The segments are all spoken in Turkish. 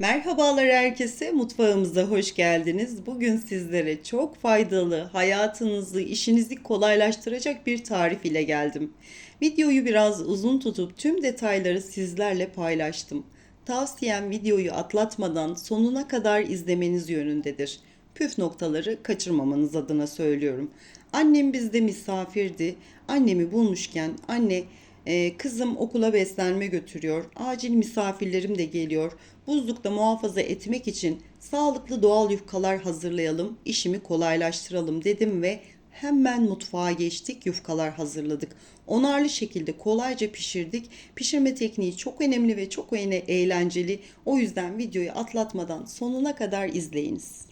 Merhabalar herkese, mutfağımıza hoş geldiniz. Bugün sizlere çok faydalı, hayatınızı, işinizi kolaylaştıracak bir tarif ile geldim. Videoyu biraz uzun tutup tüm detayları sizlerle paylaştım. Tavsiyem videoyu atlatmadan sonuna kadar izlemeniz yönündedir. Püf noktaları kaçırmamanız adına söylüyorum. Annem bizde misafirdi. Annemi bulmuşken anne ee, kızım okula beslenme götürüyor. Acil misafirlerim de geliyor. Buzlukta muhafaza etmek için sağlıklı doğal yufkalar hazırlayalım, işimi kolaylaştıralım dedim ve hemen mutfağa geçtik, yufkalar hazırladık. Onarlı şekilde kolayca pişirdik. Pişirme tekniği çok önemli ve çok eğlenceli. O yüzden videoyu atlatmadan sonuna kadar izleyiniz.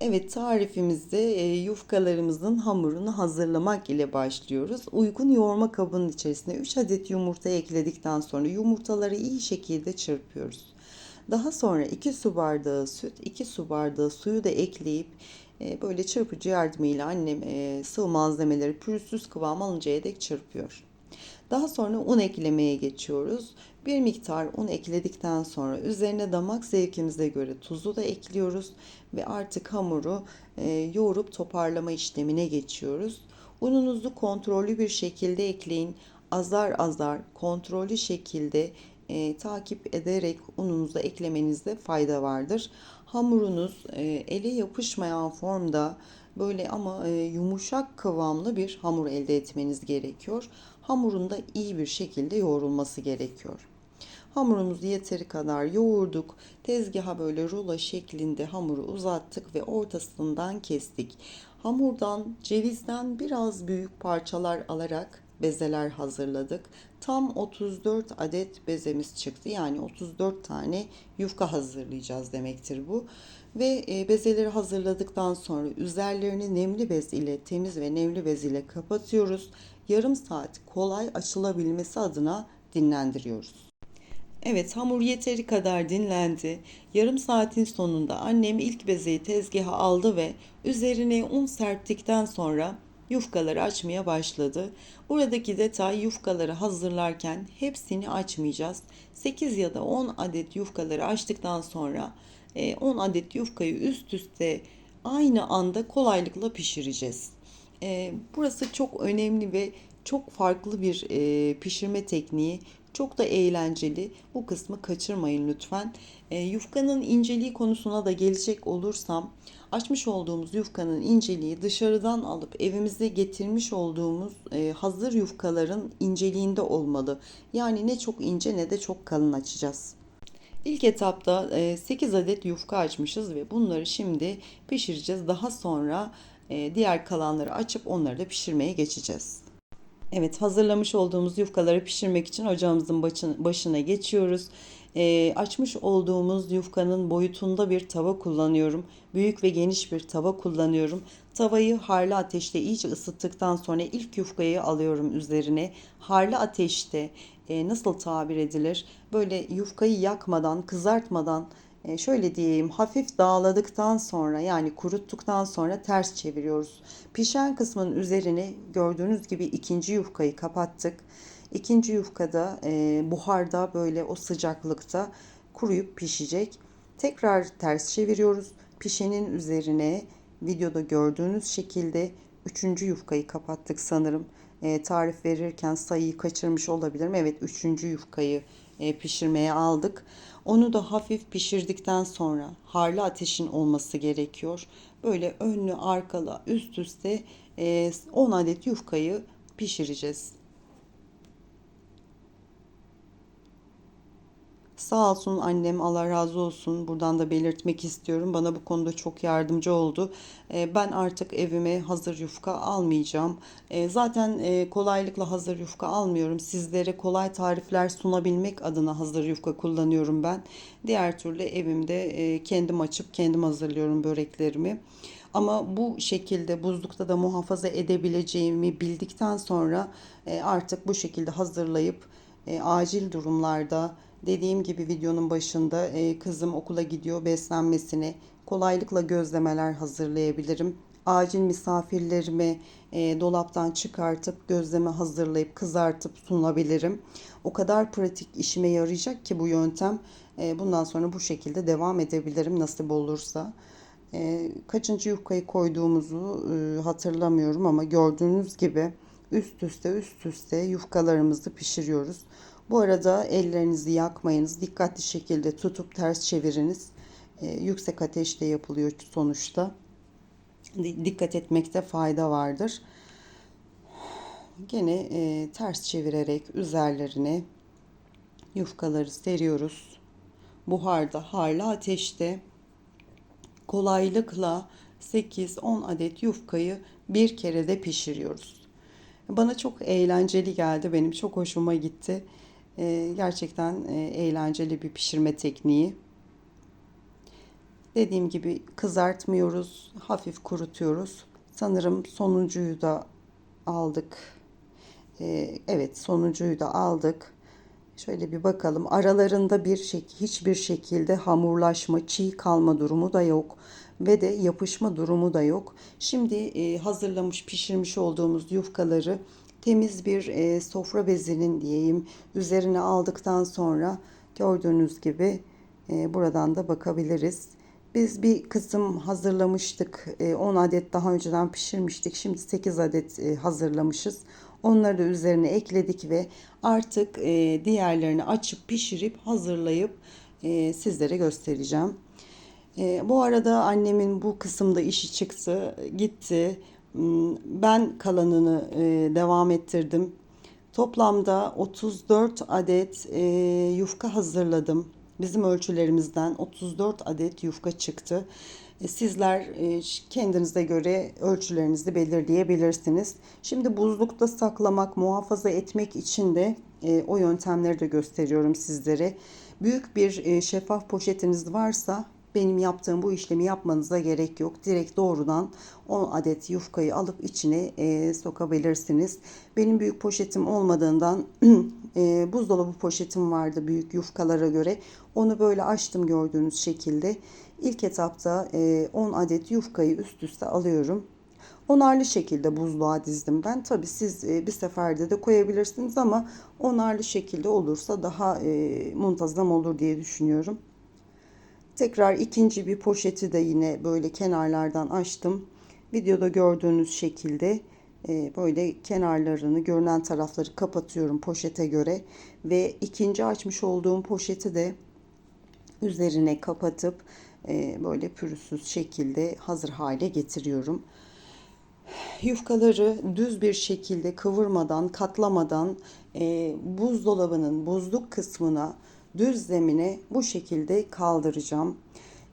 Evet tarifimizde e, yufkalarımızın hamurunu hazırlamak ile başlıyoruz. Uygun yoğurma kabının içerisine 3 adet yumurta ekledikten sonra yumurtaları iyi şekilde çırpıyoruz. Daha sonra 2 su bardağı süt, 2 su bardağı suyu da ekleyip e, böyle çırpıcı yardımıyla annem e, sıvı malzemeleri pürüzsüz kıvam alıncaya dek çırpıyor. Daha sonra un eklemeye geçiyoruz. Bir miktar un ekledikten sonra üzerine damak zevkimize göre tuzu da ekliyoruz ve artık hamuru e, yoğurup toparlama işlemine geçiyoruz. Ununuzu kontrollü bir şekilde ekleyin. Azar azar kontrollü şekilde e, takip ederek ununuzu eklemenizde fayda vardır. Hamurunuz e, ele yapışmayan formda böyle ama e, yumuşak kıvamlı bir hamur elde etmeniz gerekiyor. Hamurun da iyi bir şekilde yoğrulması gerekiyor. Hamurumuzu yeteri kadar yoğurduk. Tezgaha böyle rulo şeklinde hamuru uzattık ve ortasından kestik. Hamurdan, cevizden biraz büyük parçalar alarak bezeler hazırladık. Tam 34 adet bezemiz çıktı. Yani 34 tane yufka hazırlayacağız demektir bu. Ve e, bezeleri hazırladıktan sonra üzerlerini nemli bez ile temiz ve nemli bez ile kapatıyoruz. Yarım saat kolay açılabilmesi adına dinlendiriyoruz. Evet hamur yeteri kadar dinlendi. Yarım saatin sonunda annem ilk bezeyi tezgaha aldı ve üzerine un serptikten sonra yufkaları açmaya başladı. Buradaki detay yufkaları hazırlarken hepsini açmayacağız. 8 ya da 10 adet yufkaları açtıktan sonra 10 e, adet yufkayı üst üste aynı anda kolaylıkla pişireceğiz. E, burası çok önemli ve çok farklı bir e, pişirme tekniği. Çok da eğlenceli. Bu kısmı kaçırmayın lütfen. E, yufkanın inceliği konusuna da gelecek olursam açmış olduğumuz yufkanın inceliği dışarıdan alıp evimize getirmiş olduğumuz e, hazır yufkaların inceliğinde olmalı. Yani ne çok ince ne de çok kalın açacağız. İlk etapta 8 e, adet yufka açmışız ve bunları şimdi pişireceğiz. Daha sonra e, diğer kalanları açıp onları da pişirmeye geçeceğiz. Evet hazırlamış olduğumuz yufkaları pişirmek için ocağımızın başına geçiyoruz. E, açmış olduğumuz yufkanın boyutunda bir tava kullanıyorum. Büyük ve geniş bir tava kullanıyorum. Tavayı harlı ateşte iyice ısıttıktan sonra ilk yufkayı alıyorum üzerine. Harlı ateşte e, nasıl tabir edilir? Böyle yufkayı yakmadan, kızartmadan şöyle diyeyim hafif dağladıktan sonra yani kuruttuktan sonra ters çeviriyoruz. Pişen kısmın üzerine gördüğünüz gibi ikinci yufkayı kapattık. İkinci yufkada e, buharda böyle o sıcaklıkta kuruyup pişecek. Tekrar ters çeviriyoruz. Pişenin üzerine videoda gördüğünüz şekilde üçüncü yufkayı kapattık sanırım. E, tarif verirken sayıyı kaçırmış olabilirim. Evet üçüncü yufkayı e, pişirmeye aldık. Onu da hafif pişirdikten sonra harlı ateşin olması gerekiyor. Böyle önlü arkalı üst üste 10 e, adet yufkayı pişireceğiz. Sağ olsun annem Allah razı olsun buradan da belirtmek istiyorum. Bana bu konuda çok yardımcı oldu. Ee, ben artık evime hazır yufka almayacağım. Ee, zaten e, kolaylıkla hazır yufka almıyorum. Sizlere kolay tarifler sunabilmek adına hazır yufka kullanıyorum ben. Diğer türlü evimde e, kendim açıp kendim hazırlıyorum böreklerimi. Ama bu şekilde buzlukta da muhafaza edebileceğimi bildikten sonra e, artık bu şekilde hazırlayıp acil durumlarda Dediğim gibi videonun başında e, kızım okula gidiyor beslenmesini kolaylıkla gözlemeler hazırlayabilirim. acil misafirlerime e, dolaptan çıkartıp gözleme hazırlayıp kızartıp sunabilirim. O kadar pratik işime yarayacak ki bu yöntem. E, bundan sonra bu şekilde devam edebilirim nasip olursa. E, kaçıncı yufkayı koyduğumuzu e, hatırlamıyorum ama gördüğünüz gibi üst üste üst üste yufkalarımızı pişiriyoruz. Bu arada ellerinizi yakmayınız. Dikkatli şekilde tutup ters çeviriniz. E, yüksek ateşte yapılıyor sonuçta. Di- Dikkat etmekte fayda vardır. Gene e, ters çevirerek üzerlerine yufkaları seriyoruz. Buharda, harlı ateşte kolaylıkla 8-10 adet yufkayı bir kerede pişiriyoruz. Bana çok eğlenceli geldi. Benim çok hoşuma gitti. Ee, gerçekten e, eğlenceli bir pişirme tekniği. Dediğim gibi kızartmıyoruz, hafif kurutuyoruz. Sanırım sonuncuyu da aldık. Ee, evet, sonuncuyu da aldık. Şöyle bir bakalım. Aralarında bir şek hiçbir şekilde hamurlaşma, çiğ kalma durumu da yok ve de yapışma durumu da yok. Şimdi e, hazırlamış, pişirmiş olduğumuz yufkaları temiz bir e, sofra bezinin diyeyim üzerine aldıktan sonra gördüğünüz gibi e, buradan da bakabiliriz. Biz bir kısım hazırlamıştık. E, 10 adet daha önceden pişirmiştik. Şimdi 8 adet e, hazırlamışız. Onları da üzerine ekledik ve artık e, diğerlerini açıp pişirip hazırlayıp e, sizlere göstereceğim. E, bu arada annemin bu kısımda işi çıktı, gitti. Hmm, Ben kalanını e, devam ettirdim. Toplamda 34 adet e, yufka hazırladım. Bizim ölçülerimizden 34 adet yufka çıktı. E, Sizler kendinize göre ölçülerinizi belirleyebilirsiniz. Şimdi buzlukta saklamak, muhafaza etmek için de o yöntemleri de gösteriyorum sizlere. Büyük bir şeffaf poşetiniz varsa benim yaptığım bu işlemi yapmanıza gerek yok. Direkt doğrudan 10 adet yufkayı alıp içine e, sokabilirsiniz. Benim büyük poşetim olmadığından e, buzdolabı poşetim vardı büyük yufkalara göre. Onu böyle açtım gördüğünüz şekilde. İlk etapta e, 10 adet yufkayı üst üste alıyorum. Onarlı şekilde buzluğa dizdim ben. Tabi siz e, bir seferde de koyabilirsiniz ama onarlı şekilde olursa daha e, muntazam olur diye düşünüyorum. Tekrar ikinci bir poşeti de yine böyle kenarlardan açtım. Videoda gördüğünüz şekilde e, böyle kenarlarını görünen tarafları kapatıyorum poşete göre ve ikinci açmış olduğum poşeti de üzerine kapatıp e, böyle pürüzsüz şekilde hazır hale getiriyorum. Yufkaları düz bir şekilde kıvırmadan, katlamadan e, buzdolabının buzluk kısmına, düz zemine bu şekilde kaldıracağım.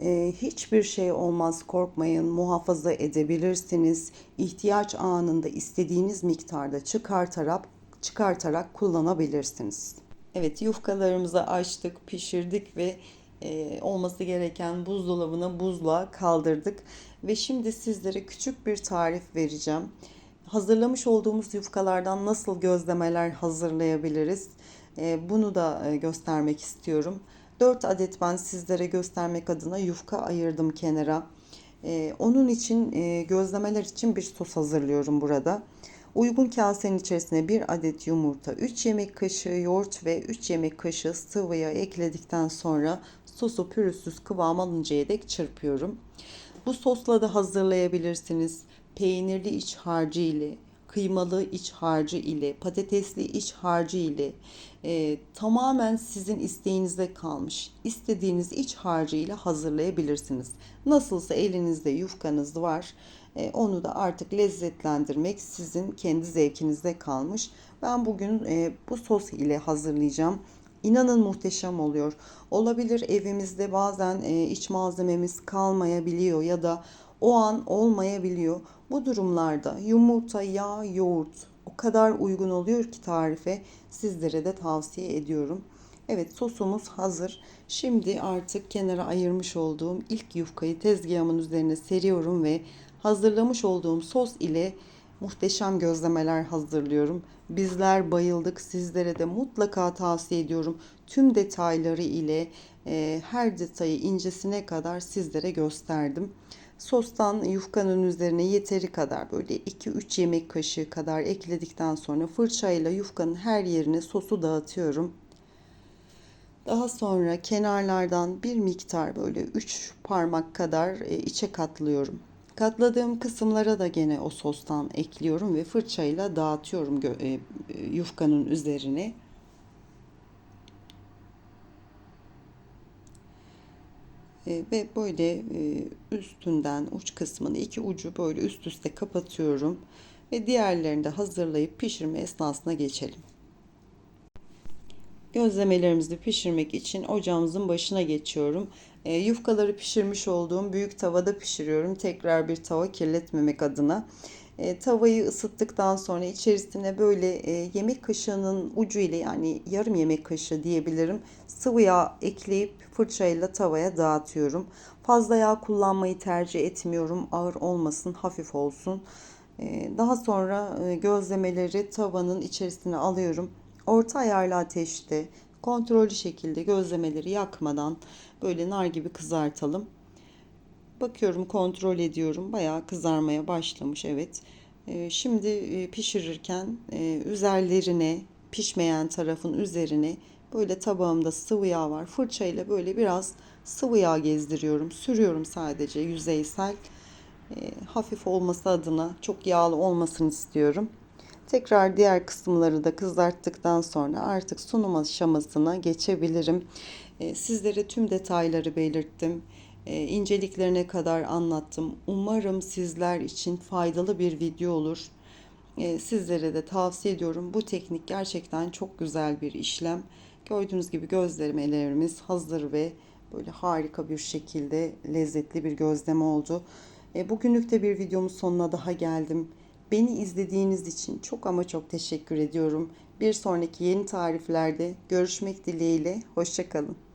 E, hiçbir şey olmaz korkmayın muhafaza edebilirsiniz. İhtiyaç anında istediğiniz miktarda çıkartarak çıkartarak kullanabilirsiniz. Evet yufkalarımızı açtık, pişirdik ve e, olması gereken buzdolabına buzluğa kaldırdık. Ve şimdi sizlere küçük bir tarif vereceğim. Hazırlamış olduğumuz yufkalardan nasıl gözlemeler hazırlayabiliriz? E, bunu da e, göstermek istiyorum. 4 adet ben sizlere göstermek adına yufka ayırdım kenara. E, onun için e, gözlemeler için bir sos hazırlıyorum burada. Uygun kasenin içerisine 1 adet yumurta, 3 yemek kaşığı yoğurt ve 3 yemek kaşığı sıvı yağ ekledikten sonra sosu pürüzsüz kıvam alıncaya dek çırpıyorum. Bu sosla da hazırlayabilirsiniz. Peynirli iç harcı ile, kıymalı iç harcı ile, patatesli iç harcı ile e, tamamen sizin isteğinize kalmış. İstediğiniz iç harcı ile hazırlayabilirsiniz. Nasılsa elinizde yufkanız var. E, onu da artık lezzetlendirmek sizin kendi zevkinize kalmış. Ben bugün e, bu sos ile hazırlayacağım. İnanın muhteşem oluyor. Olabilir evimizde bazen e, iç malzememiz kalmayabiliyor ya da o an olmayabiliyor. Bu durumlarda yumurta, yağ, yoğurt o kadar uygun oluyor ki tarife sizlere de tavsiye ediyorum. Evet sosumuz hazır. Şimdi artık kenara ayırmış olduğum ilk yufkayı tezgahımın üzerine seriyorum ve hazırlamış olduğum sos ile muhteşem gözlemeler hazırlıyorum. Bizler bayıldık. Sizlere de mutlaka tavsiye ediyorum. Tüm detayları ile e, her detayı incesine kadar sizlere gösterdim. Sostan yufkanın üzerine yeteri kadar böyle 2-3 yemek kaşığı kadar ekledikten sonra fırçayla yufkanın her yerine sosu dağıtıyorum. Daha sonra kenarlardan bir miktar böyle 3 parmak kadar e, içe katlıyorum. Katladığım kısımlara da gene o sostan ekliyorum ve fırçayla dağıtıyorum e, e, yufkanın üzerine. E, ve böyle e, üstünden uç kısmını iki ucu böyle üst üste kapatıyorum ve diğerlerini de hazırlayıp pişirme esnasına geçelim. Gözlemelerimizi pişirmek için ocağımızın başına geçiyorum. E, yufkaları pişirmiş olduğum büyük tavada pişiriyorum. Tekrar bir tava kirletmemek adına. E, tavayı ısıttıktan sonra içerisine böyle e, yemek kaşığının ucu ile yani yarım yemek kaşığı diyebilirim sıvı yağ ekleyip fırçayla tavaya dağıtıyorum. Fazla yağ kullanmayı tercih etmiyorum. Ağır olmasın, hafif olsun. E, daha sonra e, gözlemeleri tavanın içerisine alıyorum. Orta ayarlı ateşte kontrollü şekilde gözlemeleri yakmadan böyle nar gibi kızartalım. Bakıyorum kontrol ediyorum. Bayağı kızarmaya başlamış evet. Ee, şimdi e, pişirirken e, üzerlerine pişmeyen tarafın üzerine böyle tabağımda sıvı yağ var. Fırçayla böyle biraz sıvı yağ gezdiriyorum. Sürüyorum sadece yüzeysel. E, hafif olması adına çok yağlı olmasını istiyorum. Tekrar diğer kısımları da kızarttıktan sonra artık sunum aşamasına geçebilirim. E, sizlere tüm detayları belirttim. E, inceliklerine kadar anlattım. Umarım sizler için faydalı bir video olur. E, sizlere de tavsiye ediyorum. Bu teknik gerçekten çok güzel bir işlem. Gördüğünüz gibi gözlemelerimiz hazır ve böyle harika bir şekilde lezzetli bir gözleme oldu. E, bugünlük de bir videomun sonuna daha geldim. Beni izlediğiniz için çok ama çok teşekkür ediyorum. Bir sonraki yeni tariflerde görüşmek dileğiyle. Hoşçakalın.